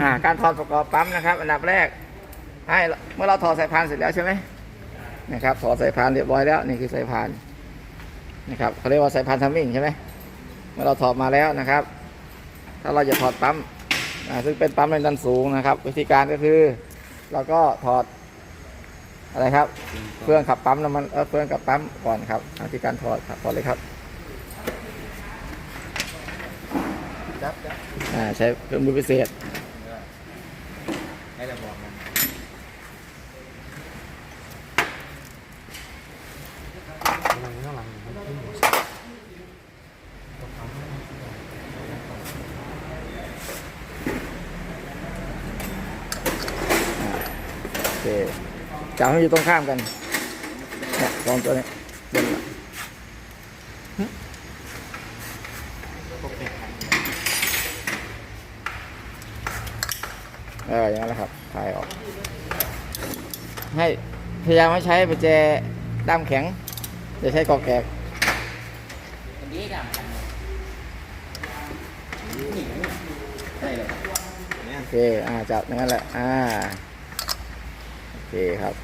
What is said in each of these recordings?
อ่าการถอดประกอบปั๊มนะครับ อันดับแรก ให้เมื่อเราถอดสายพานเสร็จแล้วใช่ไหมนะครับถอดสายพานเรียบร้อยแล้วนี่คือสายพานนะครับเขาเรียกว่าสายพานทัมมิ่งใช่ไหมเมื่อเราถอดมาแล้วนะครับ ถ้าเราจะถอดปั๊มซึ่งเป็นปั๊มแรงดันสูงนะครับ วิธีการก็คือ เราก็ถอดอะไรครับเครื่องขับปั๊มน้ำมันเเครื่องขับปั๊มก่อนครับอ่าที่การถอดครับถอดเลยครับใช้เครื่องมือพิเศษ ให้เราบอกมันหลังข้างหลังมันขึ้นอยู่โอเคจับให้อยู่ตรงข้ามกันเนี่ยสองตัวนี้บน พวกเป็ด เอออย่างนั้นแหละครับคลายออก ให้พยายามไม่ใช้ประแจด้ามแข็งจะใช้กอกแกกอันนี้ดำกันใช่เลยโอเค อ่า จับอย่างนั้นแหละ อ่า โอเคครับ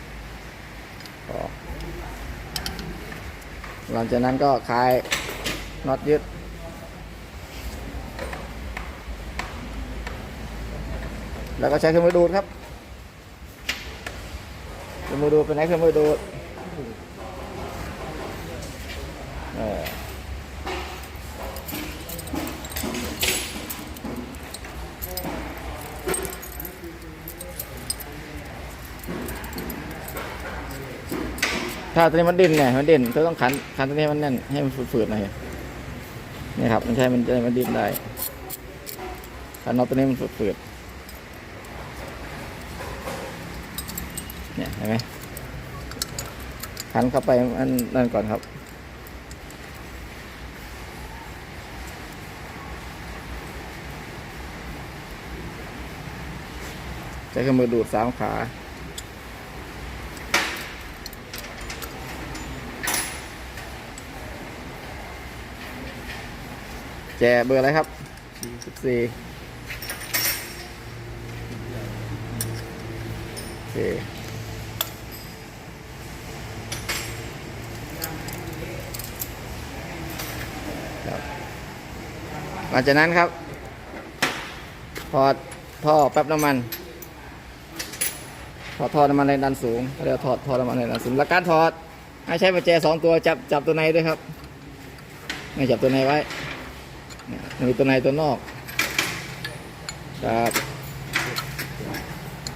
หลังจากนั้นก็คลายน็อตยึด แล้วก็ใช้เครื่องมือดูดครับเครื่องมือดูดเป็นไหนเครื่องมือดูดเออถ้าตัวนี้มันดิ่นเนี่ยมันดิ่นก็ต้องขันขันตัวนี้มันแน่นให้มันฝืดๆหน่อยนี่ครับ มันใช่มันจะมันดิ่นได้ขันน็อตตัวนี้มันฝืดๆ เนี่ยเห็นไหมหันเข้าไปอันนั่นก่อนครับ ใช้เครื่องมือดูดสามขาแจเบอร์อะไรครับสิบสี่โอเค ครับ หลังจากนั้นครับถอดท่อแป๊บน้ำมันถอดท่อน้ำมันแรงดันสูงเรียกว่าถอดท่อน้ำมันแรงดันสูงหลักการถอดให้ใช้ประแจสองตัวจับจับตัวในด้วยครับไม่จับตัวในไว้มีตัวในตัวนอกครับ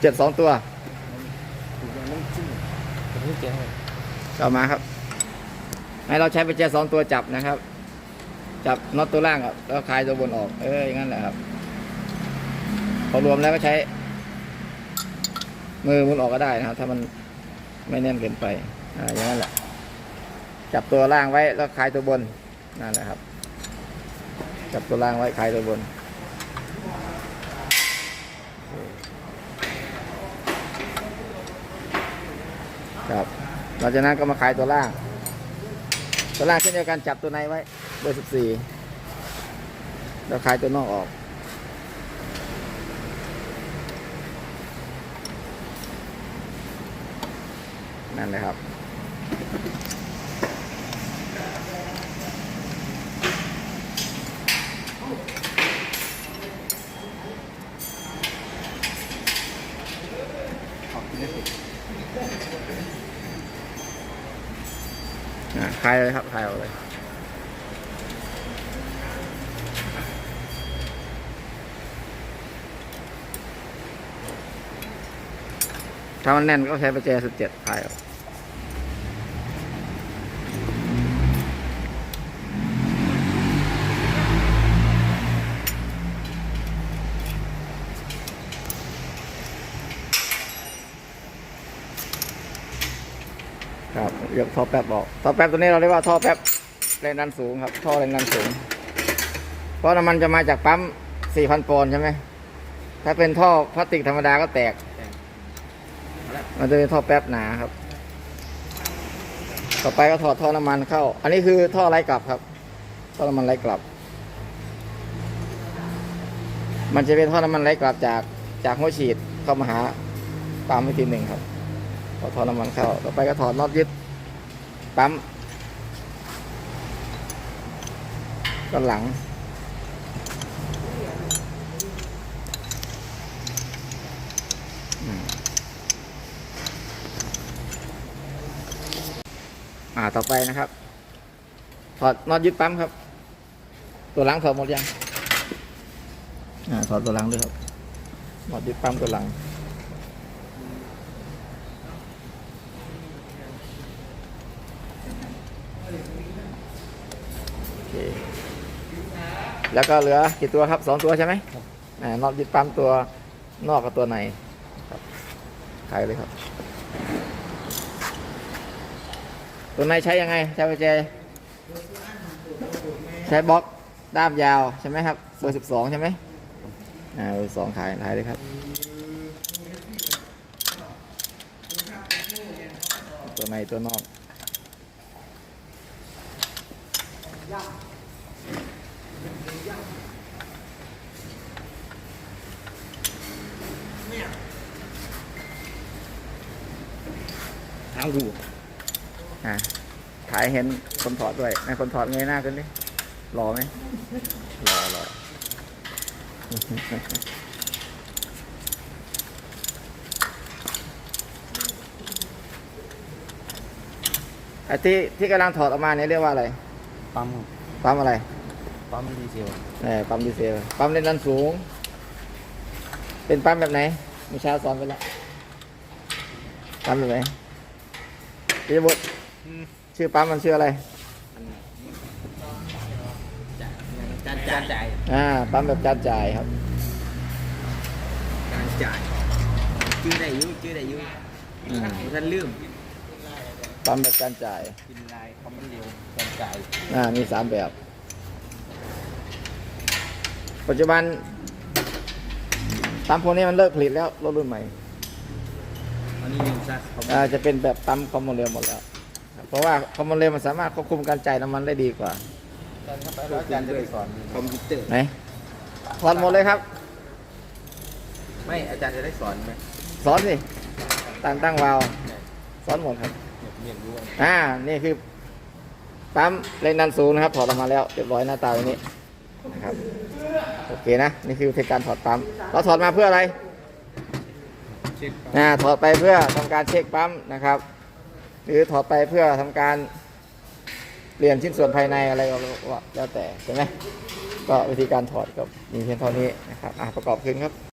เจ็ดสองตัวถูกอย่ามไม่เจ๊งเลยต่อมาครับ ให้เราใช้ประแจสองตัวจับนะครับ จับน็อตตัวล่างอะแล้วคลายตัวบนออก เอออย่างนั้นแหละครับ พอรวมแล้วก็ใช้ มือมุนออกก็ได้นะครับ ถ้ามันไม่แน่นเกินไป อ่า อย่างนั้นแหละ จับตัวล่างไว้แล้วคลายตัวบน นั่นแหละครับ จับตัวล่างไว้คลายตัวบนครับหลังจากนั้นก็มาขายตัวล่าง ตัวล่างเช่นเดียวกันจับตัวในไว้ บอร์สิบสี่แล้วขายตัวนอกออก นั่นเลยครับขาคลายเลยครับคลายออกเลย ถ้ามันแน่นก็ใช้ประแจสิบเจ็ดคลายออกครับยกท่อแป๊บออกท่อแป๊บตัวนี้เราเรียกว่าท่อแป๊บแรงดันสูงครับ ท่อแรงดันสูง เพราะน้ำมันจะมาจากปั๊ม 4,000ปอนด์ใช่ไหมถ้าเป็นท่อพลาสติกธรรมดาก็แตก มันจะเป็นท่อแป๊บหนาครับ ต่อไปก็ถอดท่อน้ำมันเข้า อันนี้คือท่อไร้กลับครับ ท่อน้ำมันไร้กลับ มันจะเป็นท่อน้ำมันไร้กลับจากจากหัวฉีดเข้ามาหาปั๊มอีกทีหนึ่งครับพอถอดน้ำมันเข้า ต่อไปก็ถอดน็อตยึดปั๊มด้านหลัง อืม อ่าต่อไปนะครับ ถอดน็อตยึดปั๊มครับ ตัวหลังถอดหมดยังอ่าถอดตัวหลังด้วยครับน็อตยึดปั๊มตัวหลังโอเคแล้วก็เหลือกี่ตัวครับสองตัวใช่ไหมอ่าน็อตยึดปั๊มตัวนอกกับตัวในครับขายเลยครับ ตัวในใช้ยังไงใช้ประแจใช้บล็อกด้ามยาวใช่ไหมครับเบอร์สิบสองใช่ไหมอ่าเบอร์สองขายขายเลยครับตัวในตัวนอกเอาดู อ่าถ่ายเห็นคนถอดด้วยในคนถอดเงยหน้าขึ้นดิรอไหมรอรอไอ้ที่ที่กำลังถอดออกมาเนี่ยเรียกว่าอะไร ปั๊มครับปั๊มอะไร ปั๊มดีเซลเนี่ยปั๊มดีเซล ปั๊มเล่นดันสูง เป็นปั๊มแบบไหนมีชาสอนไปแล้วปั๊มแบบไหนพี่บุตร ชื่อปั๊มมันชื่ออะไร จานจานจ่ายอ่า ปั๊มแบบจานจ่ายครับ จานจ่ายชื่อได้อยุ่ชื่อได้อยุ่อืม ท่านลืมปั๊มแบบจานจ่าย กินลายคอมมันเร็วจานจ่ายอ่า มีสามแบบ ปัจจุบันปั๊มพวกนี้มันเลิกผลิตแล้วรถรุ่นใหม่ อันนี้ยังซักคอมอ่าจะเป็นแบบปั๊มคอมมอนเรลหมดแล้ว เพราะว่าคอมมอนเรลมันสามารถควบคุมการจ่ายน้ำมันได้ดีกว่าอาจารย์จะได้สอนคอมพิวเตอร์ไหนถอดหมดเลยครับ ไม่อาจารย์จะได้สอนไหมสอนสิตั้งตั้งวาล์วสอนหมดครับเรียนรู้อ่านี่คือปั๊มแรงดันสูงนะครับ ถอดออกมาแล้วเรียบร้อยหน้าตาแบบนี้นะครับโอเคนะนี่คือวิธีการถอดปั๊มเราถอดมาเพื่ออะไรเช็คอ่าถอดไปเพื่อทำการเช็คปั๊มนะครับ หรือถอดไปเพื่อทำการเปลี่ยนชิ้นส่วนภายในอะไรก็แล้วแต่ใช่ไหมก็วิธีการถอดก็มีเพียงเท่านี้นะครับอ่าประกอบขึ้นครับ